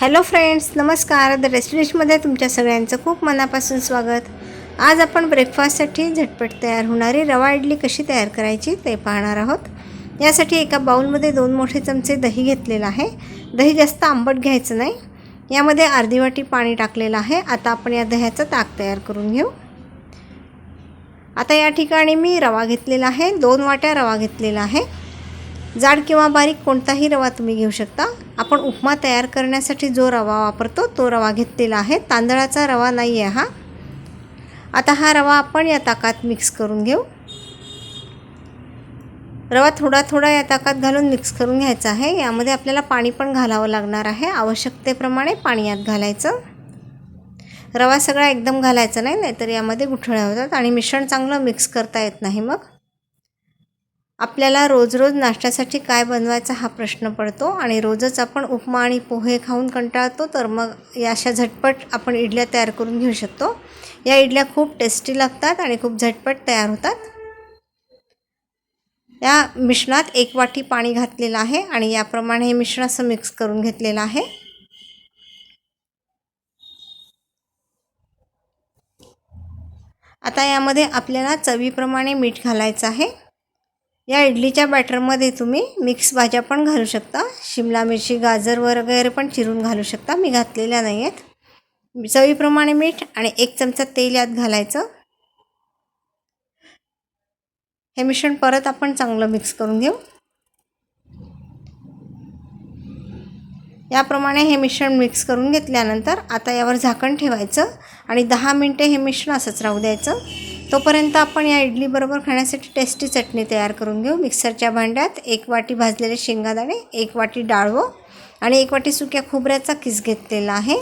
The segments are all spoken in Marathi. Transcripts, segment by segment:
हॅलो फ्रेंड्स नमस्कार. द रेस्टोरेंटमध्ये तुमच्या सगळ्यांचं खूप मनापासून स्वागत. आज आपण ब्रेकफास्टसाठी झटपट तयार होणारी रवा इडली कशी तयार करायची ते पाहणार आहोत. यासाठी एका बाऊलमध्ये दोन मोठे चमचे दही घेतलेलं आहे. दही जास्त आंबट घ्यायचं नाही. यामध्ये अर्धी वाटी पाणी टाकलेलं आहे. आता आपण या दह्याचं ताक तयार करून घेऊ. आता या ठिकाणी मी रवा घेतलेला आहे. दोन वाट्या रवा घेतलेला आहे. जाड किंवा बारीक कोणताही रवा तुम्ही घेऊ शकता. आपण उपमा तयार करण्यासाठी जो रवा वापरतो तो रवा घेतलेला आहे. तांदळाचा रवा नाही आहे हा. आता हा रवा आपण या ताकात मिक्स करून घेऊ. रवा थोडा थोडा या ताकात घालून मिक्स करून घ्यायचा आहे. यामध्ये आपल्याला पाणी पण घालावं लागणार आहे. आवश्यकतेप्रमाणे पाणी यात घालायचं. रवा सगळा एकदम घालायचा नाही नाहीतर यामध्ये गुठळ्या होतात आणि मिश्रण चांगलं मिक्स करता येत नाही मग. आपल्याला रोज रोज नाश्त्यासाठी काय बनवायचा हा प्रश्न पडतो आणि रोजच आपण उपमा आणि पोहे खाऊन कंटाळतो तर मग या अशा झटपट आपण इडल्या तयार करून घेऊ शकतो. या इडल्या खूप टेस्टी लागतात आणि खूप झटपट तयार होतात. या मिश्रणात एक वाटी पाणी घातलेलं आहे आणि याप्रमाणे हे मिश्रण असं मिक्स करून घेतलेलं आहे. आता यामध्ये आपल्याला चवीप्रमाणे मीठ घालायचं आहे. या इडलीच्या बॅटरमध्ये तुम्ही मिक्स भाज्या पण घालू शकता. शिमला मिरची गाजर वगैरे पण चिरून घालू शकता. मी घातलेल्या नाही आहेत. चवीप्रमाणे मीठ आणि एक चमचा तेल यात घालायचं. हे मिश्रण परत आपण चांगलं मिक्स करून घेऊ. याप्रमाणे हे मिश्रण मिक्स करून घेतल्यानंतर आता यावर झाकण ठेवायचं आणि दहा मिनटे हे मिश्रण असंच राहू द्यायचं. तोपर्यंत आपण या इडलीबरोबर खाण्यासाठी टेस्टी चटणी तयार करून घेऊ. मिक्सरच्या भांड्यात एक वाटी भाजलेले शेंगादाणे एक वाटी डाळवं आणि एक वाटी सुक्या खोबऱ्याचा किस घेतलेला आहे.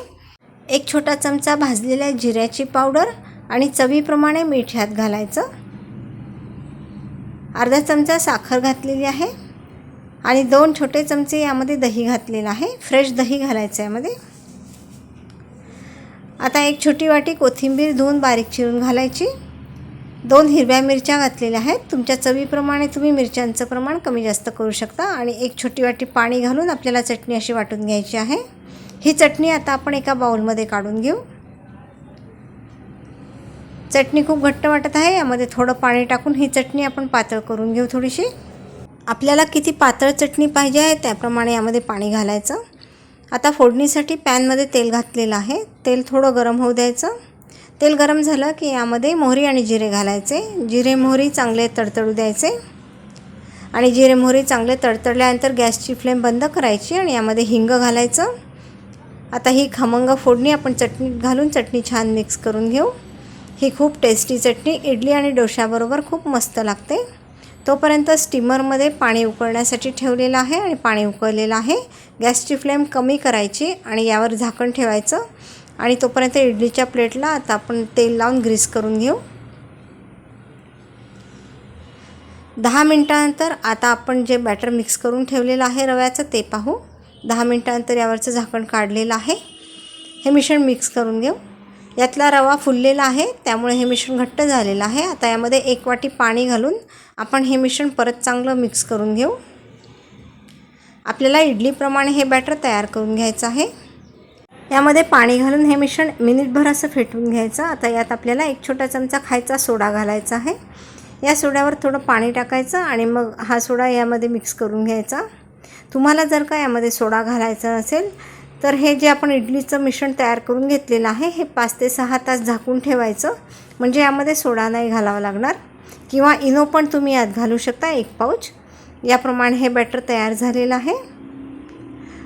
एक छोटा चमचा भाजलेल्या जिऱ्याची पावडर आणि चवीप्रमाणे मीठ ह्यात घालायचं. अर्धा चमचा साखर घातलेली आहे आणि दोन छोटे चमचे यामध्ये दही घातलेलं आहे. फ्रेश दही घालायचं यामध्ये. आता एक छोटी वाटी कोथिंबीर धुवून बारीक चिरून घालायची. दोन हिरव्या मिरच्या घातलेल्या आहेत. तुमच्या चवीप्रमाणे तुम्ही मिरच्यांचं प्रमाण कमी जास्त करू शकता आणि एक छोटी वाटी पाणी घालून आपल्याला चटणी अशी वाटून घ्यायची आहे. ही चटणी आता आपण एका बाउलमध्ये काढून घेऊ. चटणी खूप घट्ट वाटत आहे. यामध्ये थोडं पाणी टाकून ही चटणी आपण पातळ करून घेऊ थोडीशी. आपल्याला किती पातळ चटणी पाहिजे आहे त्याप्रमाणे यामध्ये पाणी घालायचं. आता फोडणीसाठी पॅनमध्ये तेल घातलेलं आहे. तेल थोडं गरम होऊ द्यायचं. तेल गरम झालं की यामध्ये मोहरी आणि जिरे घालायचे. जिरे मोहरी चांगले तडतडू द्यायचे. आणि जिरे मोहरी चांगले तडतडल्यानंतर गॅसची फ्लेम बंद करायची आणि यामध्ये हिंग घालायचं. आता ही खमंग फोडणी आपण चटणीत घालून चटणी छान मिक्स करून घेऊ. ही खूप टेस्टी चटणी इडली आणि डोश्याबरोबर खूप मस्त लागते. तोपर्यंत स्टीमरमध्ये पाणी उकळण्यासाठी ठेवलेलं आहे आणि पाणी उकळलेलं आहे. गॅसची फ्लेम कमी करायची आणि यावर झाकण ठेवायचं. आणि तोपर्यंत इडलीच्या प्लेटला आता आपण तेल लावून ग्रीस करून घेऊ. दहा मिनटानंतर आता आपण जे बॅटर मिक्स करून ठेवलेलं आहे रव्याचं ते पाहू. दहा मिनटानंतर यावरचं झाकण काढलेलं आहे. हे मिश्रण मिक्स करून घेऊ. यातला रवा फुललेला आहे त्यामुळे हे मिश्रण घट्ट झालेलं आहे. आता यामध्ये एक वाटी पाणी घालून आपण हे मिश्रण परत चांगलं मिक्स करून घेऊ. आपल्याला इडलीप्रमाणे हे बॅटर तयार करून घ्यायचं आहे. यामध्ये पाणी घालून हे मिश्रण मिनिटभर असं फेटून घ्यायचं. आता यात आपल्याला एक छोटा चमचा खायचा सोडा घालायचा आहे. या सोड्यावर थोडं पाणी टाकायचं आणि मग हा सोडा यामध्ये मिक्स करून घ्यायचा. तुम्हाला जर का यामध्ये सोडा घालायचा असेल तर हे जे आपण इडलीचं मिश्रण तयार करून घेतलेलं आहे हे पाच ते सहा तास झाकून ठेवायचं. म्हणजे यामध्ये सोडा नाही घालावा लागणार. किंवा इनो पण तुम्ही यात घालू शकता एक पाऊच. याप्रमाणे हे बॅटर तयार झालेलं आहे.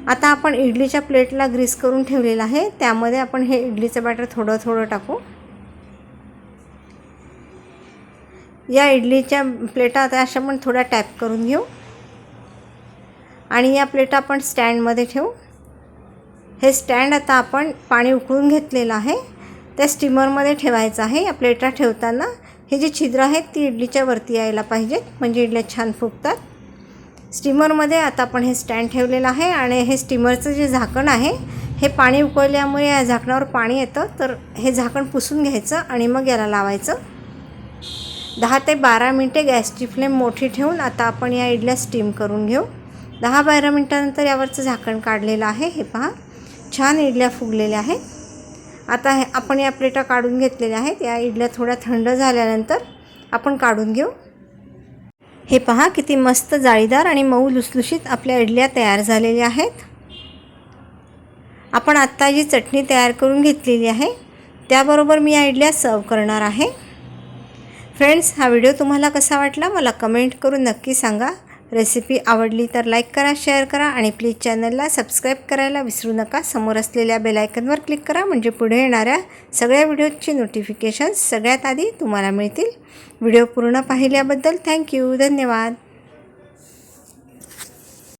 आता आपण इडलीच्या प्लेटला ग्रीस करून ठेवलेलं आहे. त्यामध्ये आपण हे इडलीचं बॅटर थोडं थोडं टाकू. या इडलीच्या प्लेटा आता अशा पण थोड्या टॅप करून घेऊ. आणि या प्लेटा आपण स्टँडमध्ये ठेवू. हे स्टँड आता आपण पाणी उकळून घेतलेलं आहे. त्या स्टीमरमध्ये ठेवायचं आहे. या प्लेटा ठेवताना हे जे छिद्र आहेत ती इडलीच्या वरती यायला पाहिजेत. म्हणजे इडल्या छान फुगतात. स्टीमरमध्ये आता आपण हे स्टँड ठेवलेलं आहे आणि हे स्टीमरचं जे झाकण आहे हे पाणी उकळल्यामुळे या झाकणावर पाणी येतं. तर हे झाकण पुसून घ्यायचं आणि मग याला लावायचं. दहा ते बारा मिनटे गॅसची फ्लेम मोठी ठेवून आता आपण या इडल्या स्टीम करून घेऊ. दहा बारा मिनटानंतर यावरचं झाकण काढलेलं आहे. हे पहा छान इडल्या फुगलेल्या आहे आता हे आपण या प्लेटा काढून घेतलेल्या आहेत. या इडल्या थोड्या थंड झाल्यानंतर आपण काढून घेऊ. हे पहा किती मस्त जाळीदार आणि मऊ लुसलुशीत आपल्या इडल्या तयार झालेल्या आहेत. आपण आत्ता जी चटणी तयार करून घेतलेली आहे त्याबरोबर मी या इडल्या सर्व करणार आहे. फ्रेंड्स हा व्हिडिओ तुम्हाला कसा वाटला मला कमेंट करून नक्की सांगा. रेसिपी आवडली तर लाईक करा शेअर करा आणि प्लीज चॅनलला सबस्क्राईब करायला विसरू नका. समोर असलेल्या बेलायकनवर क्लिक करा म्हणजे पुढे येणाऱ्या सगळ्या व्हिडिओची नोटिफिकेशन्स सगळ्यात आधी तुम्हाला मिळतील. व्हिडिओ पूर्ण पाहिल्याबद्दल थँक्यू. धन्यवाद.